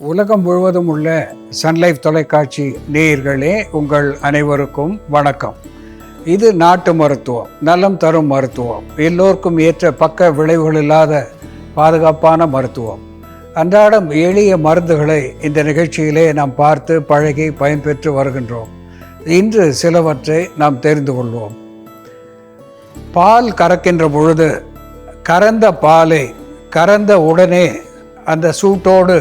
உலகம் முழுவதும் உள்ள சன்லைஃப் தொலைக்காட்சி நேயர்களே உங்கள் அனைவருக்கும் வணக்கம். இது நாட்டு மருத்துவம் நலம் தரும் மருத்துவம் எல்லோருக்கும் ஏற்ற பக்க விளைவுகள் இல்லாத பாதுகாப்பான மருத்துவம். அன்றாடம் எளிய மருந்துகளை இந்த நிகழ்ச்சியிலே நாம் பார்த்து பழகி பயன்பெற்று வருகின்றோம். இன்று சிலவற்றை நாம் தெரிந்து கொள்வோம். பால் கறக்கின்ற பொழுது கறந்த பாலை கறந்த உடனே அந்த சூட்டோடு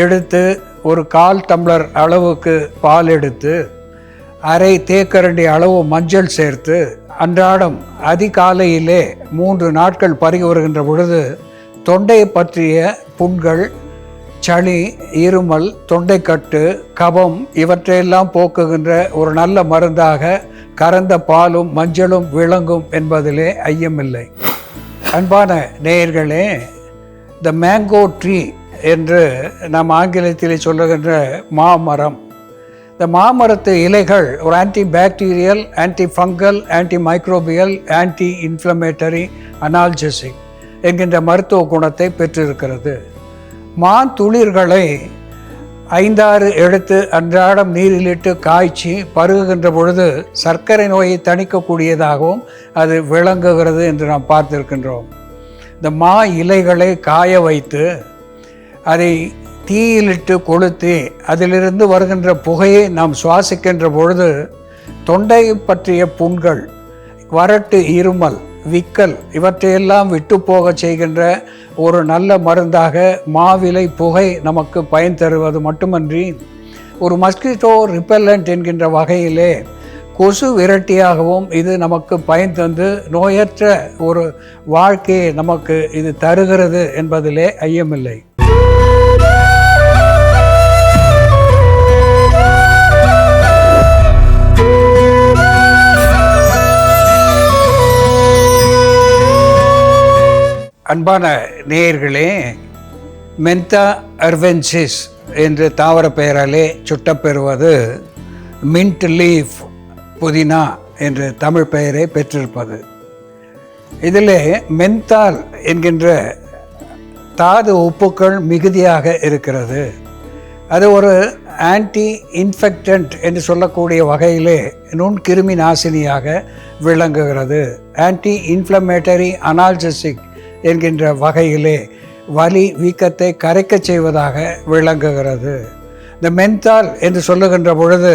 எடுத்து ஒரு கால் டம்ளர் அளவுக்கு பால் எடுத்து அரை தேக்கரண்டி அளவு மஞ்சள் சேர்த்து அன்றாடம் அதிகாலையிலே மூன்று நாட்கள் பருகி வருகின்ற பொழுது தொண்டையை பற்றிய புண்கள் சளி இருமல் தொண்டைக்கட்டு கபம் இவற்றையெல்லாம் போக்குகின்ற ஒரு நல்ல மருந்தாக கறந்த பாலும் மஞ்சளும் விளங்கும் என்பதிலே ஐயமில்லை. அன்பான நேயர்களே த மேங்கோ ட்ரீ என்று நாம் ஆங்கிலத்தில் சொல்லுகின்ற மாமரம். இந்த மாமரத்து இலைகள் ஒரு anti bacterial anti fungal anti microbial anti inflammatory analgesic என்கின்ற மருத்துவ குணத்தை பெற்றிருக்கிறது. மாந்துளிர்களை ஐந்தாறு எடுத்து அன்றாடம் நீரிலிட்டு காய்ச்சி பருகுகின்ற பொழுது சர்க்கரை நோயை தணிக்கக்கூடியதாகவும் அது விளங்குகிறது என்று நாம் பார்த்திருக்கின்றோம். இந்த மா இலைகளை காய வைத்து அதை தீயிலிட்டு கொளுத்தி அதிலிருந்து வருகின்ற புகையை நாம் சுவாசிக்கின்ற பொழுது தொண்டை பற்றிய புண்கள் வறட்டு இருமல் விக்கல் இவற்றையெல்லாம் விட்டு போக செய்கின்ற ஒரு நல்ல மருந்தாக மாவிலை புகை நமக்கு பயன் தருவது மட்டுமன்றி ஒரு மஸ்கிட்டோ ரிப்பல்லண்ட் என்கின்ற வகையிலே கொசு விரட்டியாகவும் இது நமக்கு பயன் தந்து நோயற்ற ஒரு வாழ்க்கையை நமக்கு இது தருகிறது என்பதிலே ஐயமில்லை. அன்பான நேயர்களே மென்தா அர்வென்சிஸ் என்று தாவர பெயராலே சுட்டப்பெறுவது மின்ட் லீஃப் புதினா என்று தமிழ் பெயரை பெற்றிருப்பது. இதில் மென்தால் என்கின்ற தாது உப்புக்கள் மிகுதியாக இருக்கிறது. அது ஒரு ஆன்டி இன்ஃபெக்டன்ட் என்று சொல்லக்கூடிய வகையிலே நுண்கிருமி நாசினியாக விளங்குகிறது. ஆன்டி இன்ஃப்ளமேட்டரி அனால்ஜெசிக் என்கின்ற வகையிலே வலி வீக்கத்தை கரைக்கச் செய்வதாக விளங்குகிறது. இந்த மென்தால் என்று சொல்லுகின்ற பொழுது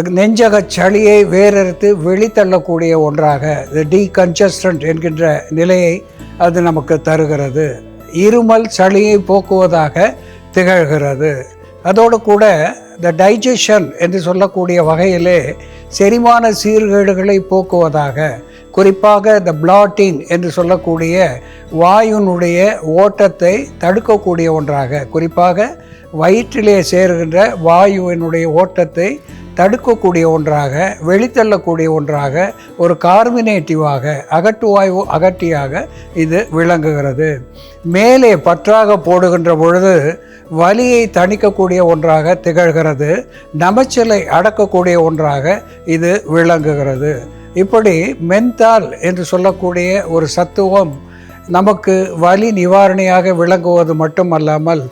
நெஞ்சக சளியை வேறறுத்து வெளித்தள்ளக்கூடிய ஒன்றாக இந்த டீகன்ஜஸ்டன்ட் என்கின்ற நிலையை அது நமக்கு தருகிறது. இருமல் சளியை போக்குவதாக திகழ்கிறது. அதோடு கூட த டைஜஷன் என்று சொல்லக்கூடிய வகையிலே செரிமான சீர்கேடுகளை போக்குவதாக குறிப்பாக த பிளாட்டின் என்று சொல்லக்கூடிய வாயுனுடைய ஓட்டத்தை தடுக்கக்கூடிய ஒன்றாக குறிப்பாக வயிற்றிலே சேருகின்ற வாயுவினுடைய ஓட்டத்தை தடுக்கக்கூடிய ஒன்றாக வெளித்தள்ளக்கூடிய ஒன்றாக ஒரு கார்மினேட்டிவாக அகட்டுவாய்வு அகட்டியாக இது விளங்குகிறது. மேலே பற்றாக போடுகின்ற பொழுது வலியை தணிக்கக்கூடிய ஒன்றாக திகழ்கிறது நமச்சலை அடக்கக்கூடிய ஒன்றாக இது விளங்குகிறது. இப்படி மென்தால் என்று சொல்லக்கூடிய ஒரு சத்துவம் நமக்கு வலி நிவாரணியாக விளங்குவது மட்டுமல்லாமல்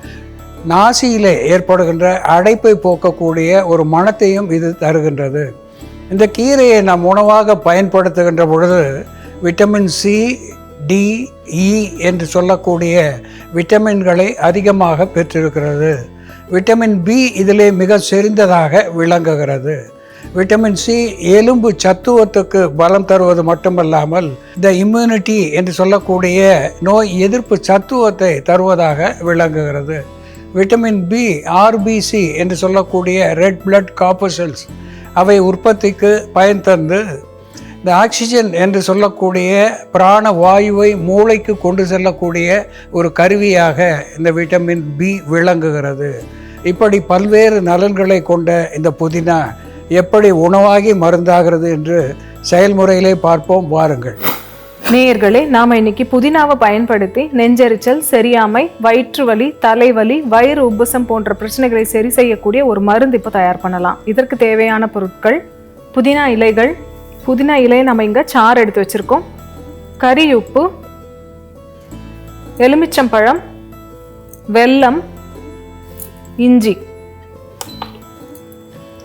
நாசியிலே ஏற்படுகின்ற அடைப்பை போக்கக்கூடிய ஒரு மனத்தையும் இது தருகின்றது. இந்த கீரையை நாம் உணவாக பயன்படுத்துகின்ற பொழுது விட்டமின் சி டி இ என்று சொல்லக்கூடிய விட்டமின்களை அதிகமாக பெற்றிருக்கிறது. விட்டமின் பி இதிலே மிக செறிந்ததாக விளங்குகிறது. விட்டமின் சி எலும்பு சத்துவத்துக்கு பலம் தருவது மட்டுமல்லாமல் இந்த இம்யூனிட்டி என்று சொல்லக்கூடிய நோய் எதிர்ப்பு சத்துவத்தை தருவதாக விளங்குகிறது. விட்டமின் பி ஆர்பிசி என்று சொல்லக்கூடிய ரெட் பிளட் காப்பசல்ஸ் அவை உற்பத்திக்கு பயன் தந்து இந்த ஆக்சிஜன் என்று சொல்லக்கூடிய பிராண வாயுவை மூளைக்கு கொண்டு செல்லக்கூடிய ஒரு கருவியாக இந்த விட்டமின் பி விளங்குகிறது. இப்படி பல்வேறு நலன்களை கொண்ட இந்த புதினா எப்படி உணவாகி மருந்தாகிறது என்று செயல்முறையிலே பார்ப்போம் வாருங்கள். நேயர்களே நாம் இன்னைக்கு புதினாவை பயன்படுத்தி நெஞ்செரிச்சல் சரியாமை வயிற்று வலி தலைவலி வயிறு உப்புசம் போன்ற பிரச்சனைகளை சரி செய்யக்கூடிய ஒரு மருந்து இப்போ தயார் பண்ணலாம். இதற்கு தேவையான பொருட்கள் புதினா இலைகள். புதினா இலையை நம்ம இங்கே சாறு எடுத்து வச்சுருக்கோம். கறி உப்பு எலுமிச்சம்பழம் வெல்லம் இஞ்சி.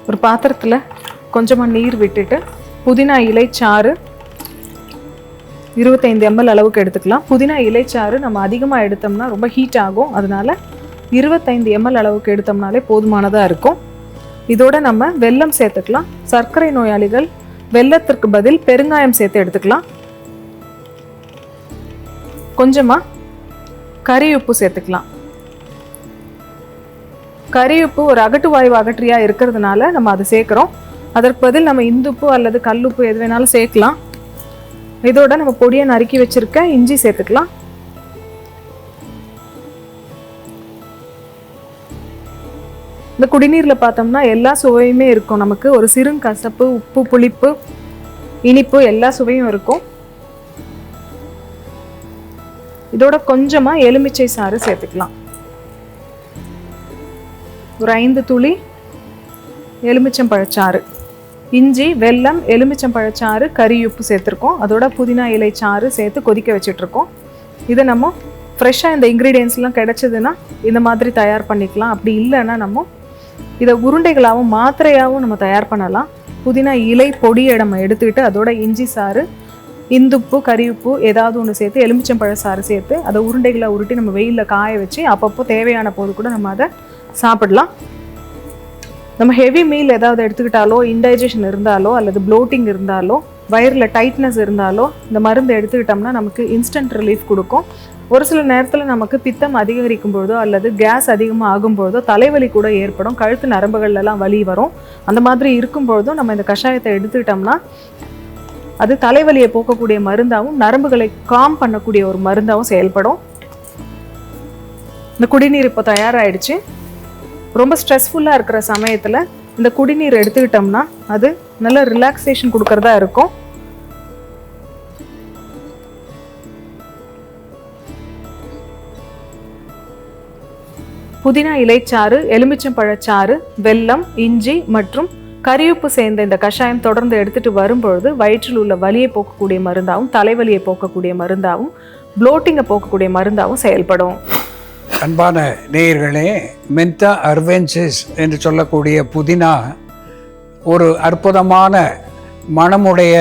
ஒரு பாத்திரத்தில் கொஞ்சமாக நீர் விட்டுட்டு புதினா இலை சாறு இருபத்தைந்து எம்எல் அளவுக்கு எடுத்துக்கலாம். புதினா இலைச்சாறு நம்ம அதிகமாக எடுத்தோம்னா ரொம்ப ஹீட் ஆகும். அதனால இருபத்தைந்து எம்எல் அளவுக்கு எடுத்தோம்னாலே போதுமானதாக இருக்கும். இதோட நம்ம வெல்லம் சேர்த்துக்கலாம். சர்க்கரை நோயாளிகள் வெல்லத்திற்கு பதில் பெருங்காயம் சேர்த்து எடுத்துக்கலாம். கொஞ்சமாக கறி உப்பு சேர்த்துக்கலாம். கறி உப்பு ஒரு அகட்டு வாயு அகற்றியாக இருக்கிறதுனால நம்ம அதை சேர்க்குறோம். அதற்கு பதில் நம்ம இந்துப்பு அல்லது கல்லுப்பு எது வேணாலும் சேர்க்கலாம். இதோட நம்ம பொடியை நறுக்கி வச்சுருக்க இஞ்சி சேர்த்துக்கலாம். இந்த குடிநீரில் பார்த்தோம்னா எல்லா சுவையுமே இருக்கும். நமக்கு ஒரு சிறுங்கசப்பு உப்பு புளிப்பு இனிப்பு எல்லா சுவையும் இருக்கும். இதோட கொஞ்சமாக எலுமிச்சை சாறு சேர்த்துக்கலாம். ஒரு ஐந்து துளி எலுமிச்சம் பழச்சாறு இஞ்சி வெல்லம் எலுமிச்சம் பழச்சாறு கறி உப்பு சேர்த்துருக்கோம். அதோட புதினா இலை சாறு சேர்த்து கொதிக்க வச்சிட்ருக்கோம் இதை நம்ம ஃப்ரெஷ்ஷாக இந்த இன்க்ரீடியன்ஸ்லாம் கிடச்சிதுன்னா இந்த மாதிரி தயார் பண்ணிக்கலாம். அப்படி இல்லைன்னா நம்ம இதை உருண்டைகளாகவும் மாத்திரையாகவும் நம்ம தயார் பண்ணலாம். புதினா இலை பொடியை நம்ம எடுத்துக்கிட்டு அதோட இஞ்சி சாறு இந்துப்பு கறிவுப்பு ஏதாவது ஒன்று சேர்த்து எலுமிச்சம்பழ சாறு சேர்த்து அதை உருண்டைகளை உருட்டி நம்ம வெயிலில் காய வச்சு அப்பப்போ தேவையான போது கூட நம்ம அதை சாப்பிடலாம். நம்ம ஹெவி மீல் ஏதாவது எடுத்துக்கிட்டாலோ இன்டைஜஷன் இருந்தாலோ அல்லது ப்ளோட்டிங் இருந்தாலோ வயரில் டைட்னஸ் இருந்தாலோ இந்த மருந்து எடுத்துக்கிட்டோம்னா நமக்கு இன்ஸ்டன்ட் ரிலீஃப் கொடுக்கும். ஒரு சில நேரத்தில் நமக்கு பித்தம் அதிகரிக்கும் போதோ அல்லது கேஸ் அதிகமாக ஆகும்போதோ தலைவலி கூட ஏற்படும் கழுத்து நரம்புகள்லாம் வலி வரும். அந்த மாதிரி இருக்கும்பொழுதும் நம்ம இந்த கஷாயத்தை எடுத்துக்கிட்டோம்னா அது தலைவலியை போக்கக்கூடிய மருந்தாகவும் நரம்புகளை காம் பண்ணக்கூடிய ஒரு மருந்தாகவும் செயல்படும். இந்த குடிநீர் இப்போ தயாராகிடுச்சு ரொம்ப ஸ்ட்ரெஸ்ஃபுல்லாக இருக்கிற சமயத்தில் இந்த குடிநீர் எடுத்துக்கிட்டோம்னா அது நல்ல ரிலாக்ஸேஷன் கொடுக்கறதா இருக்கும். புதினா இலைச்சாறு எலுமிச்சம் பழச்சாறு வெல்லம் இஞ்சி மற்றும் கரியுப்பு சேர்ந்த இந்த கஷாயம் தொடர்ந்து எடுத்துகிட்டு வரும்பொழுது வயிற்றில் உள்ள வலியை போக்கக்கூடிய மருந்தாகவும் தலைவலியை போக்கக்கூடிய மருந்தாகவும் ப்ளோட்டிங்கை போக்கக்கூடிய மருந்தாகவும் செயல்படும். அன்பான நேயர்களே மென்தா அர்வென்சிஸ் என்று சொல்லக்கூடிய புதினா ஒரு அற்புதமான மனமுடைய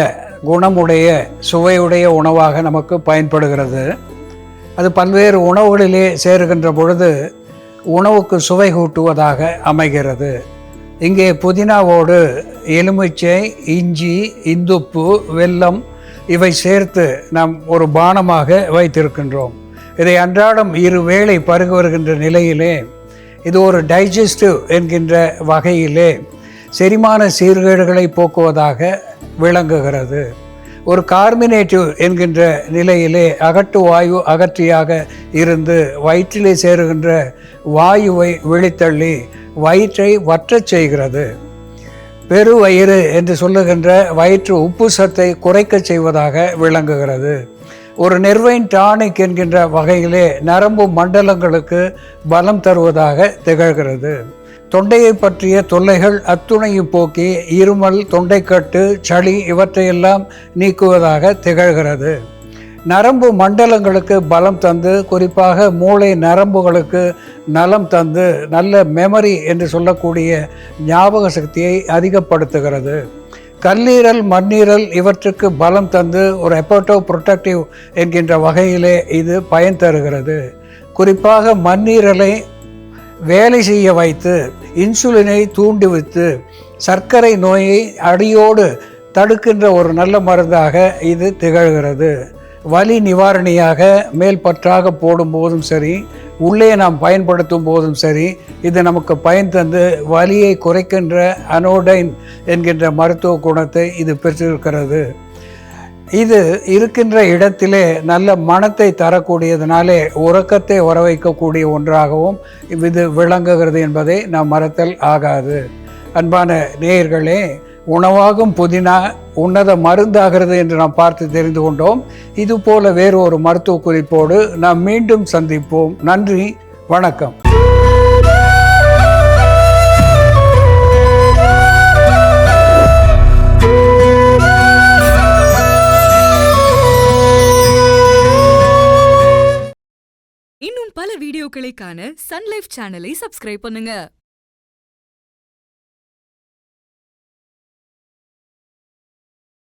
குணமுடைய சுவையுடைய உணவாக நமக்கு பயன்படுகிறது. அது பல்வேறு உணவுகளிலே சேருகின்ற பொழுது உணவுக்கு சுவை கூட்டுவதாக அமைகிறது. இங்கே புதினாவோடு எலுமிச்சை இஞ்சி இந்துப்பு வெல்லம் இவை சேர்த்து நாம் ஒரு பானமாக வைத்திருக்கின்றோம். இதை அன்றாடம் இரு வேளை பருகு வருகின்ற நிலையிலே இது ஒரு டைஜஸ்டிவ் என்கின்ற வகையிலே செரிமான சீர்கேடுகளை போக்குவதாக விளங்குகிறது. ஒரு கார்மினேட்டிவ் என்கின்ற நிலையிலே அகட்டு வாயு அகற்றியாக இருந்து வயிற்றிலே சேருகின்ற வாயுவை வெளித்தள்ளி வயிற்றை வற்றச் செய்கிறது. பெருவயிறு என்று சொல்லுகின்ற வயிற்று உப்பு சத்தை குறைக்கச் செய்வதாக விளங்குகிறது. ஒரு நெர்வைன் டானிக் என்கின்ற வகையிலே நரம்பு மண்டலங்களுக்கு பலம் தருவதாக திகழ்கிறது. தொண்டையை பற்றிய தொல்லைகள் அத்துணையும் போக்கி இருமல் தொண்டைக்கட்டு சளி இவற்றையெல்லாம் நீக்குவதாக திகழ்கிறது. நரம்பு மண்டலங்களுக்கு பலம் தந்து குறிப்பாக மூளை நரம்புகளுக்கு நலம் தந்து நல்ல மெமரி என்று சொல்லக்கூடிய ஞாபக சக்தியை அதிகப்படுத்துகிறது. கல்லீரல் மண்ணீரல் இவற்றுக்கு பலம் தந்து ஒரு எப்போட்டோ ப்ரொட்டக்டிவ் என்கின்ற வகையிலே இது பயன் தருகிறது. குறிப்பாக மண்ணீரலை வேலை செய்ய வைத்து இன்சுலினை தூண்டிவித்து சர்க்கரை நோயை அடியோடு தடுக்கின்ற ஒரு நல்ல மருந்தாக இது திகழ்கிறது. வலி நிவாரணியாக மேல்பற்றாக போடும்போதும் சரி உள்ளே நாம் பயன்படுத்தும் போதும் சரி இது நமக்கு பயன் தந்து வலியை குறைக்கின்ற அனோடைன் என்கின்ற மருத்துவ குணத்தை இது பெற்றிருக்கிறது. இது இருக்கின்ற இடத்திலே நல்ல மனத்தை தரக்கூடியதுனாலே உறக்கத்தை வர வைக்கக்கூடிய ஒன்றாகவும் இது விளங்குகிறது என்பதை நாம் மறத்தல் ஆகாது. அன்பான நேயர்களே உணவாகும் புதினா உன்னத மருந்தாகிறது என்று நாம் பார்த்து தெரிந்து கொண்டோம். இது போல வேறு ஒரு மருத்துவ குறிப்போடு நாம் மீண்டும் சந்திப்போம். நன்றி வணக்கம். இன்னும் பல வீடியோக்களை காண சன்லைஃப் சேனலை சப்ஸ்கிரைப் பண்ணுங்க.